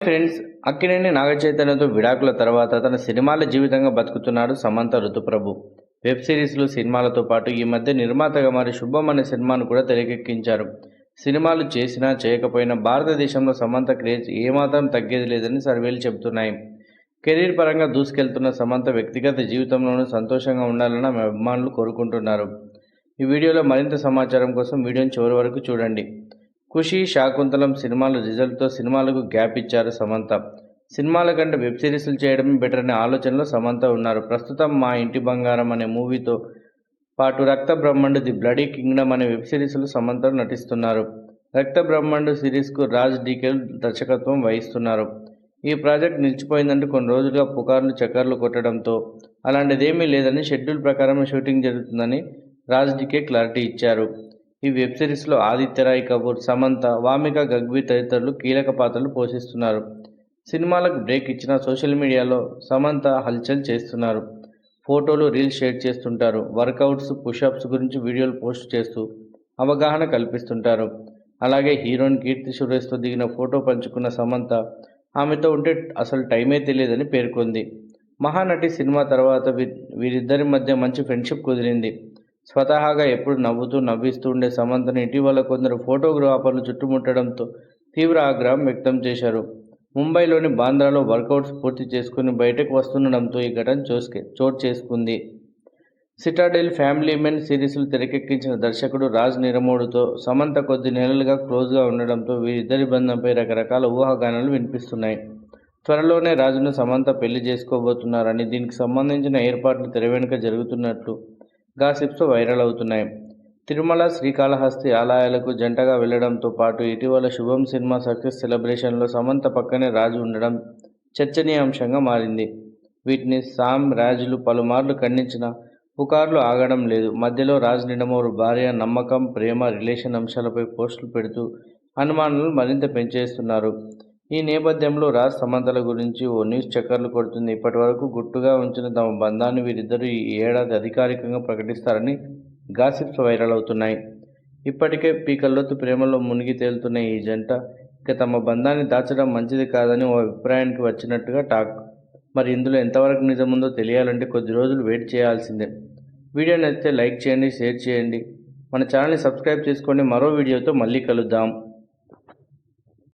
Friends Akkineni నాగచైతన్యతో విడాకుల తర్వాత తన సినిమాల జీవితంగా బతుకుతున్నాడు సమంత ఋతుప్రభు. వెబ్ సిరీస్లు సినిమాలతో పాటు ఈ మధ్య నిర్మాతగా మరి శుభం అనే సినిమాను కూడా తెరకెక్కించారు. సినిమాలు చేసినా చేయకపోయినా భారతదేశంలో సమంత క్రేజ్ ఏమాత్రం తగ్గేది లేదని సర్వేలు చెబుతున్నాయి. కెరీర్ పరంగా దూసుకెళ్తున్న సమంత వ్యక్తిగత జీవితంలోనూ సంతోషంగా ఉండాలని ఆమె అభిమానులు కోరుకుంటున్నారు. ఈ వీడియోలో మరింత సమాచారం కోసం వీడియోని చివరి వరకు చూడండి. ఖుషి శాకుంతలం సినిమాల రిజల్ట్తో సినిమాలకు గ్యాప్ ఇచ్చారు సమంత. సినిమాల కంటే వెబ్ సిరీస్లు చేయడమే బెటర్ అనే ఆలోచనలో సమంత ఉన్నారు. ప్రస్తుతం మా ఇంటి బంగారం అనే మూవీతో పాటు Raktha Brahmand the bloody kingdom అనే వెబ్ సిరీస్లో సమంత నటిస్తున్నారు. రక్త బ్రహ్మండు సిరీస్కు రాజ్ డీకెల్ దర్శకత్వం వహిస్తున్నారు. ఈ ప్రాజెక్ట్ నిలిచిపోయిందంటూ కొన్ని రోజులుగా పుకార్లు చక్కర్లు కొట్టడంతో అలాంటిదేమీ లేదని షెడ్యూల్ ప్రకారం షూటింగ్ జరుగుతుందని రాజ్ డీకే క్లారిటీ ఇచ్చారు. ఈ వెబ్ సిరీస్లో ఆదిత్య రాయ్ కపూర్ సమంత వామిక గగ్వి తదితరులు కీలక పాత్రలు పోషిస్తున్నారు. సినిమాలకు బ్రేక్ ఇచ్చిన సోషల్ మీడియాలో సమంత హల్చల్ చేస్తున్నారు. ఫోటోలు రీల్స్ షేర్ చేస్తుంటారు. వర్కౌట్స్ పుషప్స్ గురించి వీడియోలు పోస్ట్ చేస్తూ అవగాహన కల్పిస్తుంటారు. అలాగే హీరోయిన్ కీర్తి సురేష్తో దిగిన ఫోటో పంచుకున్న సమంత ఆమెతో ఉంటే అసలు టైమే తెలియదని పేర్కొంది. మహానటి సినిమా తర్వాత వీరిద్దరి మధ్య మంచి ఫ్రెండ్షిప్ కుదిరింది. స్వతహాగా ఎప్పుడు నవ్వుతూ నవ్విస్తూ ఉండే సమంతను ఇటీవల కొందరు ఫోటోగ్రాఫర్లు చుట్టుముట్టడంతో తీవ్ర ఆగ్రహం వ్యక్తం చేశారు. ముంబైలోని బాంద్రాలో వర్కౌట్స్ పూర్తి చేసుకుని బయటకు వస్తుండడంతో ఈ ఘటన చూసుకే చోటు చేసుకుంది. సిటాడెల్ ఫ్యామిలీ మెన్ సిరీస్లు తెరకెక్కించిన దర్శకుడు రాజ్ నిరమోడుతో సమంత కొద్ది నెలలుగా క్లోజ్గా ఉండడంతో వీరిద్దరి బంధంపై రకరకాల ఊహాగానాలు వినిపిస్తున్నాయి. త్వరలోనే రాజును సమంత పెళ్ళి చేసుకోబోతున్నారని దీనికి సంబంధించిన ఏర్పాట్లు తెర వెనుక జరుగుతున్నట్లు గాసిప్స్ వైరల్ అవుతున్నాయి. తిరుమల శ్రీకాళహస్తి ఆలయాలకు జంటగా వెళ్ళడంతో పాటు ఇటీవల శుభం సినిమా సక్సెస్ సెలబ్రేషన్లో సమంత పక్కనే రాజు ఉండడం చర్చనీయాంశంగా మారింది. వీటిని సామ్ రాజులు పలుమార్లు ఖండించిన పుకార్లు ఆగడం లేదు. మధ్యలో రాజ్ నిడమోరు భార్య నమ్మకం ప్రేమ రిలేషన్ అంశాలపై పోస్టులు పెడుతూ అనుమానాలు మరింత పెంచేస్తున్నారు. ఈ నేపథ్యంలో రాజ్ సమంతల గురించి ఓ న్యూస్ చక్కర్లు కొడుతుంది. ఇప్పటి వరకు గుట్టుగా ఉంచిన తమ బంధాన్ని వీరిద్దరూ ఈ ఏడాది అధికారికంగా ప్రకటిస్తారని గాసిప్స్ వైరల్ అవుతున్నాయి. ఇప్పటికే పీకల్లోతు ప్రేమలో మునిగి తేలుతున్న ఈ జంట ఇక తమ బంధాన్ని దాచడం మంచిది కాదని ఓ అభిప్రాయానికి వచ్చినట్టుగా టాక్. మరి ఇందులో ఎంతవరకు నిజముందో తెలియాలంటే కొద్ది రోజులు వెయిట్ చేయాల్సిందే. వీడియో నచ్చితే లైక్ చేయండి షేర్ చేయండి. మన ఛానల్ని సబ్స్క్రైబ్ చేసుకోండి. మరో వీడియోతో మళ్ళీ కలుద్దాం.